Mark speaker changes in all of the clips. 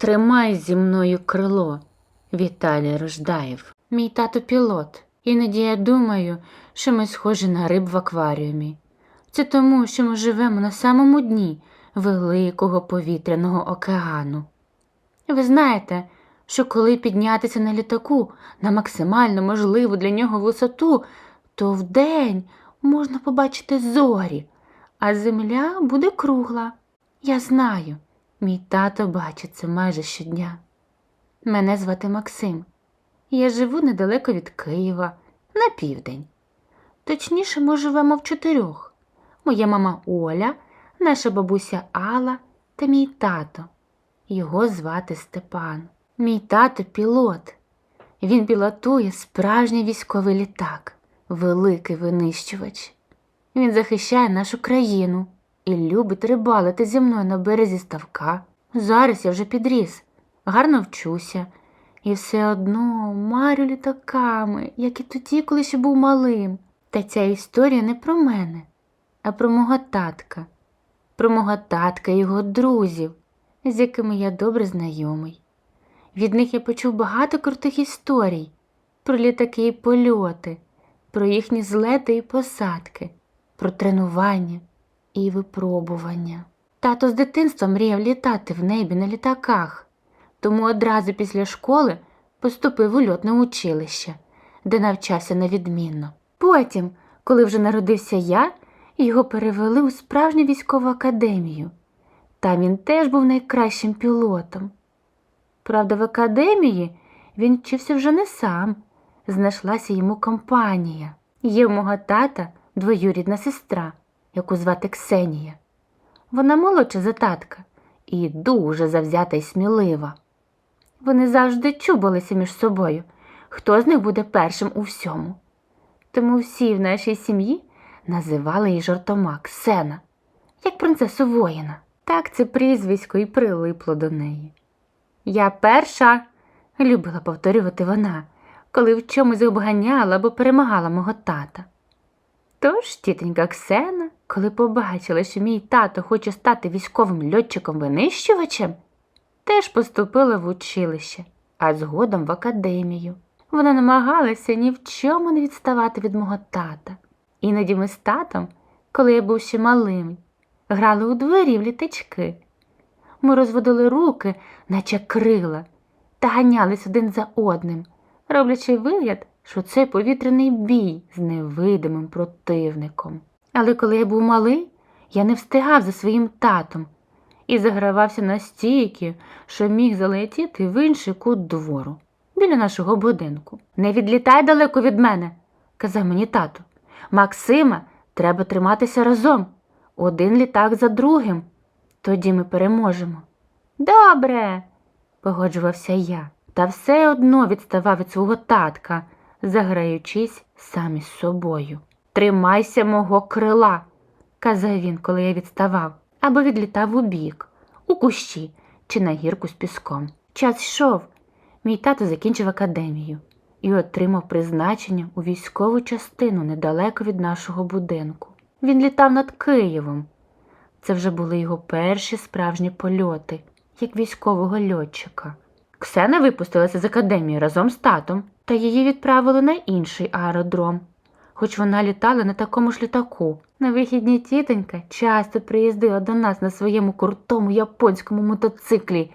Speaker 1: Тримай зі мною крило, Віталій Рождаєв. Мій тато пілот. Іноді я думаю, що ми схожі на риб в акваріумі. Це тому, що ми живемо на самому дні великого повітряного океану. Ви знаєте, що коли піднятися на літаку на максимально можливу для нього висоту, то вдень можна побачити зорі, а земля буде кругла. Я знаю, мій тато бачить це майже щодня. Мене звати Максим. Я живу недалеко від Києва, на південь. Точніше, ми живемо в чотирьох. Моя мама Оля, наша бабуся Алла та мій тато. Його звати Степан. Мій тато пілот. Він пілотує справжній військовий літак, великий винищувач. Він захищає нашу країну і любить рибалити зі мною на березі ставка. Зараз я вже підріс, гарно вчуся. І все одно марю літаками, як і тоді, коли ще був малим. Та ця історія не про мене, а про мого татка, про мого татка і його друзів, з якими я добре знайомий. Від них я почув багато крутих історій про літаки і польоти, про їхні злети і посадки, про тренування і випробування. Тато з дитинства мріяв літати в небі на літаках, тому одразу після школи поступив у льотне училище, де навчався невідмінно. Потім, коли вже народився я, його перевели у справжню військову академію. Там він теж був найкращим пілотом. Правда, в академії він вчився вже не сам, знайшлася йому компанія. Є мого тата двоюрідна сестра, яку звати Ксенія. Вона молодша за татка і дуже завзята і смілива. Вони завжди чубалися між собою, хто з них буде першим у всьому. Тому всі в нашій сім'ї називали її жартома Ксена, як принцесу воїна. Так це прізвисько і прилипло до неї. Я перша, любила повторювати вона, коли в чомусь обганяла або перемагала мого тата. Тож тітонька Ксена, коли побачила, що мій тато хоче стати військовим льотчиком-винищувачем, теж поступила в училище, а згодом в академію. Вона намагалася ні в чому не відставати від мого тата. Іноді ми з татом, коли я був ще малим, грали у двері в літачки. Ми розводили руки, наче крила, та ганялись один за одним, роблячи вигляд, що це повітряний бій з невидимим противником. Але коли я був малий, я не встигав за своїм татом і загравався настільки, що міг залетіти в інший кут двору, біля нашого будинку. Не відлітай далеко від мене, казав мені тато. Максима, треба триматися разом. Один літак за другим. Тоді ми переможемо. Добре, погоджувався я, та все одно відставав від свого татка, заграючись сам із собою. Тримайся мого крила, казав він, коли я відставав, або відлітав у бік, у кущі чи на гірку з піском. Час йшов. Мій тато закінчив академію і отримав призначення у військову частину недалеко від нашого будинку. Він літав над Києвом. Це вже були його перші справжні польоти, як військового льотчика. Ксена випустилася з академії разом з татом, та її відправили на інший аеродром. Хоч вона літала на такому ж літаку. На вихідні тітонька часто приїздила до нас на своєму крутому японському мотоциклі,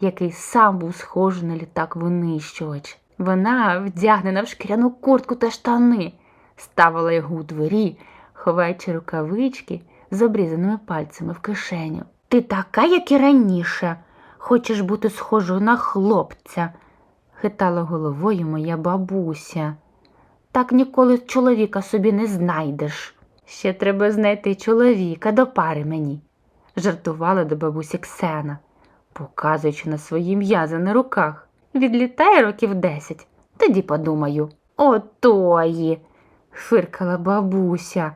Speaker 1: який сам був схожий на літак винищувач. Вона, вдягнена в шкіряну куртку та штани, ставила його у дворі, ховаючи рукавички з обрізаними пальцями в кишеню. Ти така, як і раніше, хочеш бути схожою на хлопця, хитала головою моя бабуся. Так ніколи чоловіка собі не знайдеш. Ще треба знайти чоловіка до пари мені, жартувала до бабусі Ксена, показуючи на свої м'язи на руках. Відлітає років десять, тоді подумаю. Отої, фиркала бабуся.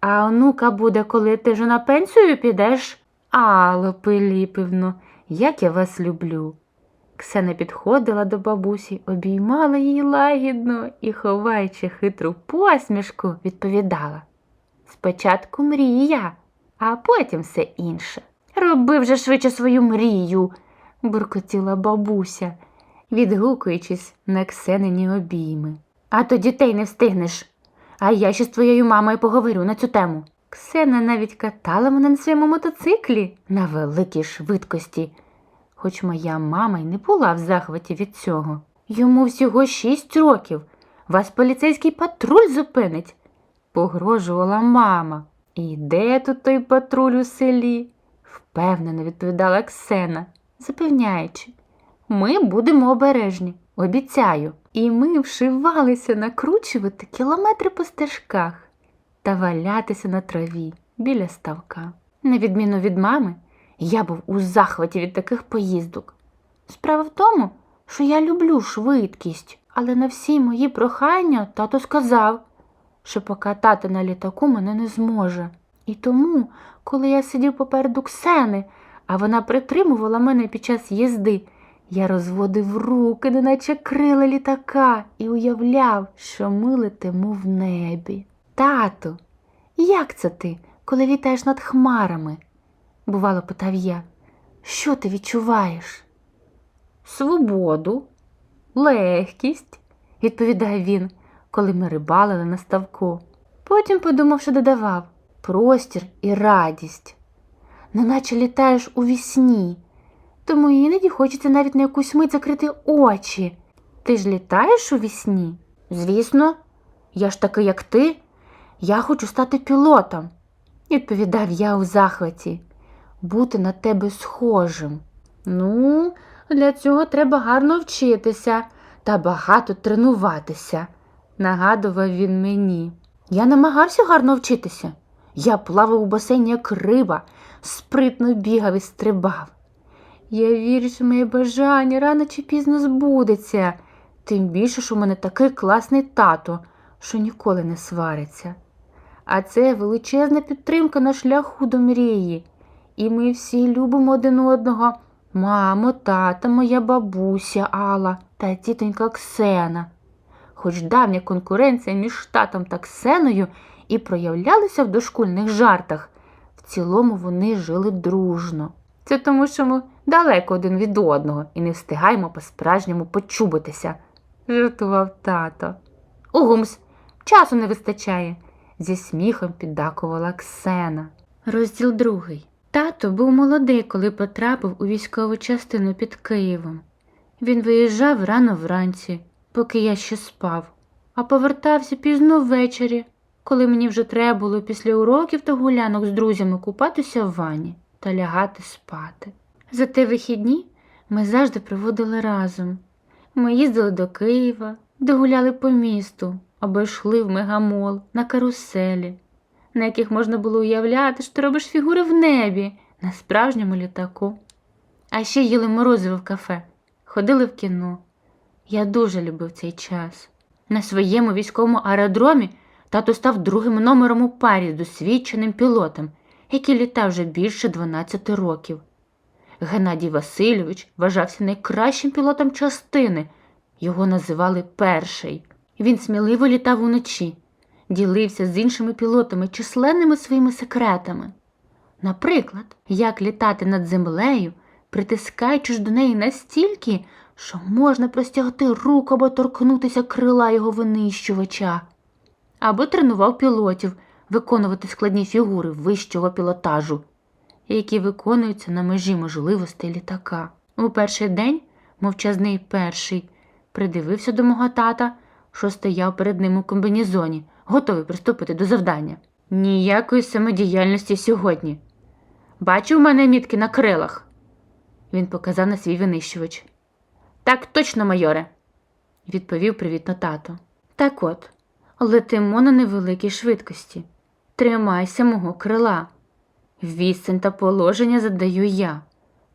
Speaker 1: А онука буде, коли ти вже на пенсію підеш? Алло, Пиліпівно, як я вас люблю. Ксена підходила до бабусі, обіймала її лагідно і, ховаючи хитру посмішку, відповідала Спочатку мрія, а потім все інше. Роби вже швидше свою мрію, буркотіла бабуся, відгукуючись на Ксенині обійми. А то дітей не встигнеш. А я ще з твоєю мамою поговорю на цю тему. Ксена навіть катала мене на своєму мотоциклі на великій швидкості, хоч моя мама й не була в захваті від цього. Йому всього шість років. Вас поліцейський патруль зупинить, погрожувала мама. І де тут той патруль у селі? впевнено відповідала Ксена, запевняючи. Ми будемо обережні, обіцяю. І ми вшивалися накручувати кілометри по стежках та валятися на траві біля ставка. На відміну від мами, я був у захваті від таких поїздок. Справа в тому, що я люблю швидкість, але на всі мої прохання тато сказав, що покатати на літаку мене не зможе. І тому, коли я сидів попереду Ксени, а вона притримувала мене під час їзди, я розводив руки, неначе крила літака, і уявляв, що ми летимо в небі. Тату, як це ти, коли літаєш над хмарами? Бувало питав я. Що ти відчуваєш? Свободу, легкість, відповідає він, коли ми рибалили на ставку. Потім, подумавши, додавав простір і радість. Неначе літаєш у вісні, тому іноді хочеться навіть на якусь мить закрити очі. Ти ж літаєш у вісні? Звісно, я ж такий, як ти. Я хочу стати пілотом, відповідав я у захваті, бути на тебе схожим. Ну, для цього треба гарно вчитися та багато тренуватися, нагадував він мені. Я намагався гарно вчитися. Я плавав у басейні як риба, спритно бігав і стрибав. Я вірю, що моє бажання рано чи пізно збудеться, тим більше, що в мене такий класний тато, що ніколи не свариться. А це величезна підтримка на шляху до мрії. І ми всі любимо один одного. Мамо, тата, моя бабуся Алла та тітонька Ксена. Хоч давня конкуренція між татом та Ксеною і проявлялася в дошкульних жартах, в цілому вони жили дружно. Це тому, що ми далеко один від одного і не встигаємо по-справжньому почубитися, жартував тато. Угумс, часу не вистачає, зі сміхом піддакувала Ксена. Розділ другий. Тато був молодий, коли потрапив у військову частину під Києвом. Він виїжджав рано вранці, поки я ще спав, а повертався пізно ввечері, коли мені вже треба було після уроків та гулянок з друзями купатися в ванні та лягати спати. За ті вихідні ми завжди проводили разом. Ми їздили до Києва, де гуляли по місту або йшли в мегамол на каруселі, на яких можна було уявляти, що ти робиш фігури в небі на справжньому літаку. А ще їли морозиво в кафе, ходили в кіно. Я дуже любив цей час. На своєму військовому аеродромі тато став другим номером у парі з досвідченим пілотом, який літав вже більше 12 років. Геннадій Васильович вважався найкращим пілотом частини. Його називали перший. Він сміливо літав уночі, ділився з іншими пілотами численними своїми секретами. Наприклад, як літати над землею, притискаючи до неї настільки, що можна простягти руку або торкнутися крила його винищувача, або тренував пілотів виконувати складні фігури вищого пілотажу, які виконуються на межі можливостей літака. У перший день мовчазний перший придивився до мого тата, що стояв перед ним у комбінезоні, готовий приступити до завдання. Ніякої самодіяльності сьогодні. Бачив у мене мітки на крилах. Він показав на свій винищувач. Так точно, майоре, відповів привітно тато. Так от, летимо на невеликій швидкості. Тримайся мого крила. Відстань та положення задаю я.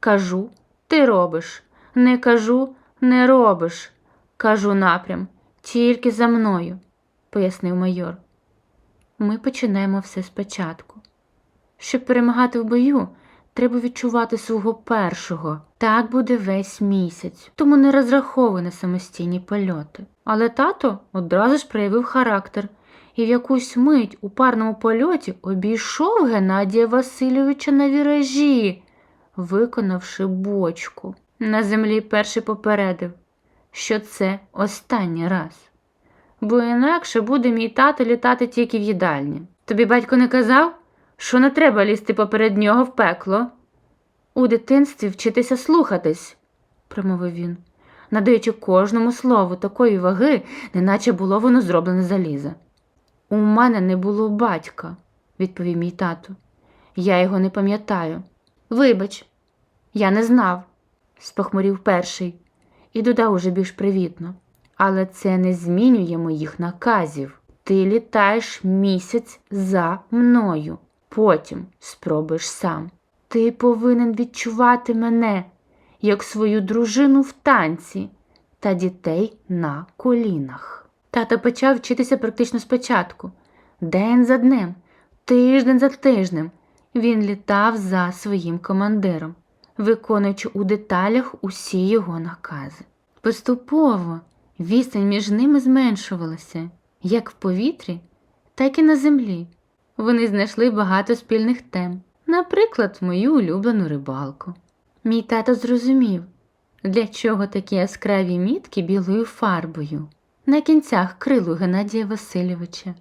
Speaker 1: Кажу, ти робиш. Не кажу, не робиш. Кажу напрям, тільки за мною, пояснив майор. Ми починаємо все спочатку. Щоб перемагати в бою, треба відчувати свого першого. Так буде весь місяць, тому не розраховуй на самостійні польоти. Але тато одразу ж проявив характер і в якусь мить у парному польоті обійшов Геннадія Васильовича на віражі, виконавши бочку. На землі перший попередив, що це останній раз. Бо інакше буде мій тато літати тільки в їдальні. Тобі батько не казав, що не треба лізти поперед нього в пекло. У дитинстві вчитися слухатись, промовив він, надаючи кожному слову такої ваги, неначе було воно зроблене заліза. У мене не було батька, відповів мій тато. Я його не пам'ятаю. Вибач, я не знав, спохмурів перший і додав уже більш привітно. Але це не змінює моїх наказів. Ти літаєш місяць за мною. Потім спробуєш сам. Ти повинен відчувати мене як свою дружину в танці та дітей на колінах. Тато почав вчитися практично спочатку. День за днем, тиждень за тижнем він літав за своїм командиром, виконуючи у деталях усі його накази. Поступово відстань між ними зменшувалася як в повітрі, так і на землі. Вони знайшли багато спільних тем, наприклад, мою улюблену рибалку. Мій тато зрозумів, для чого такі яскраві мітки білою фарбою на кінцях крилу Геннадія Васильовича.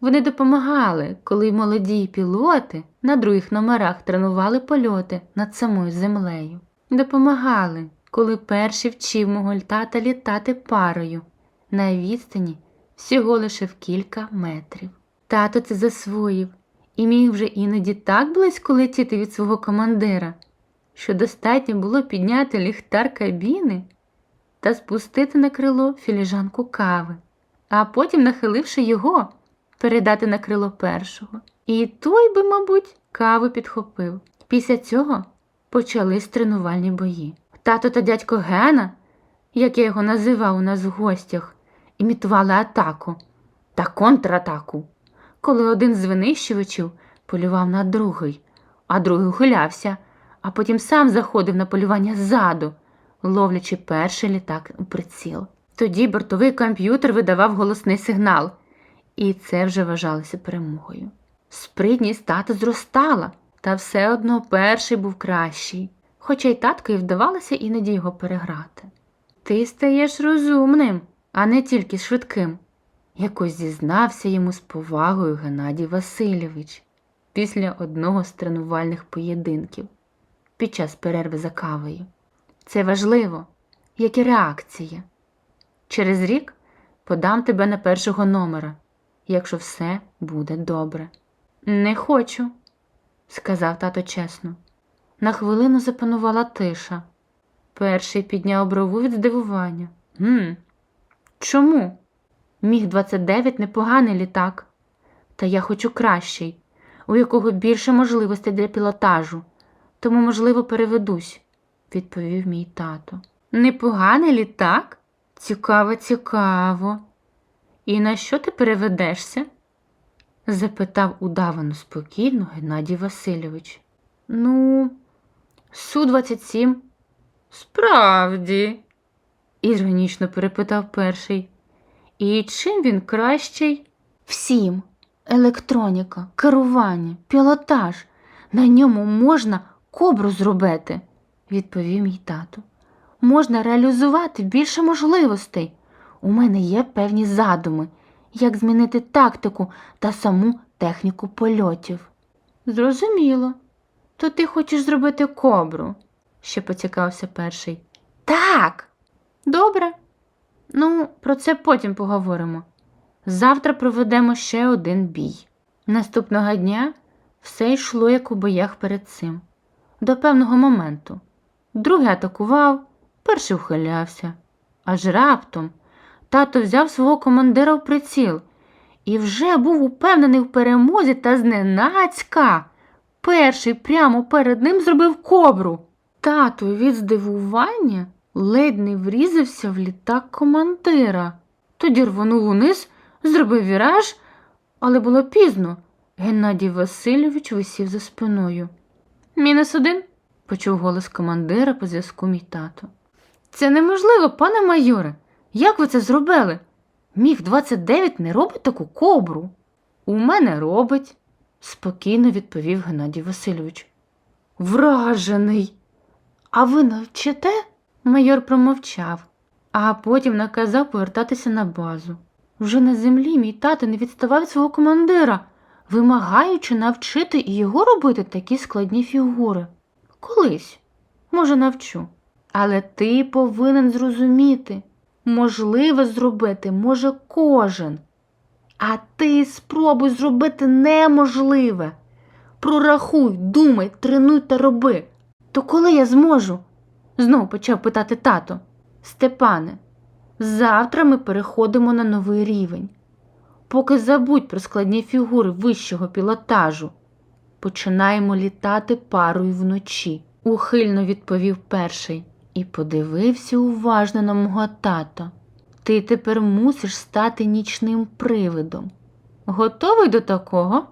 Speaker 1: Вони допомагали, коли молоді пілоти на других номерах тренували польоти над самою землею. Допомагали, коли перший вчив мого тата літати парою на відстані всього лише в кілька метрів. Тато це засвоїв і міг вже іноді так близько летіти від свого командира, що достатньо було підняти ліхтар кабіни та спустити на крило філіжанку кави, а потім, нахиливши його, передати на крило першого. І той би, мабуть, каву підхопив. Після цього почались тренувальні бої. Тато та дядько Гена, як я його називав у нас в гостях, імітували атаку та контратаку, коли один з винищувачів полював на другий, а другий ухилявся, а потім сам заходив на полювання ззаду, ловлячи перший літак у приціл. Тоді бортовий комп'ютер видавав голосний сигнал, і це вже вважалося перемогою. Спритність тата зростала, та все одно перший був кращий, хоча й татко і вдавалося іноді його переграти. Ти стаєш розумним, а не тільки швидким, якось зізнався йому з повагою Геннадій Васильович після одного з тренувальних поєдинків під час перерви за кавою. Це важливо, як і реакція. Через рік подам тебе на першого номера, якщо все буде добре. Не хочу, сказав тато чесно. На хвилину запанувала тиша. Перший підняв брову від здивування. Гм, чому? Міг 29 непоганий літак. Та я хочу кращий, у якого більше можливостей для пілотажу, тому, можливо, переведусь, відповів мій тато. Непоганий літак? Цікаво, цікаво. І на що ти переведешся? запитав удавано спокійно Геннадій Васильович. Ну, Су-27. Справді, іронічно перепитав перший. І чим він кращий? Всім. Електроніка, керування, пілотаж. На ньому можна кобру зробити, відповів мій тато. Можна реалізувати більше можливостей. У мене є певні задуми, як змінити тактику та саму техніку польотів. Зрозуміло. То ти хочеш зробити кобру? ще поцікався перший. Так. Добре. Ну, про це потім поговоримо. Завтра проведемо ще один бій. Наступного дня все йшло як у боях перед цим, до певного моменту. Другий атакував, перший ухилявся. Аж раптом тато взяв свого командира в приціл і вже був упевнений в перемозі та зненацька. Перший прямо перед ним зробив кобру. Тато від здивування ледь не врізався в літак командира. Тоді рвонув униз, зробив віраж, але було пізно. Геннадій Васильович висів за спиною. Мінус один, почув голос командира по зв'язку мій тато. Це неможливо, пане майоре. Як ви це зробили? Міг 29 не робить таку кобру. У мене робить, спокійно відповів Геннадій Васильович. Вражений. А ви навчите? Майор промовчав, а потім наказав повертатися на базу. Вже на землі мій тато не відставав від свого командира, вимагаючи навчити і його робити такі складні фігури. Колись, може, навчу. Але ти повинен зрозуміти, можливе зробити може кожен. А ти спробуй зробити неможливе. Прорахуй, думай, тренуй та роби. То коли я зможу? Знов почав питати тато. Степане, завтра ми переходимо на новий рівень. Поки забудь про складні фігури вищого пілотажу. Починаємо літати парою вночі, ухильно відповів перший і подивився уважно на мого тата. Ти тепер мусиш стати нічним привидом. Готовий до такого?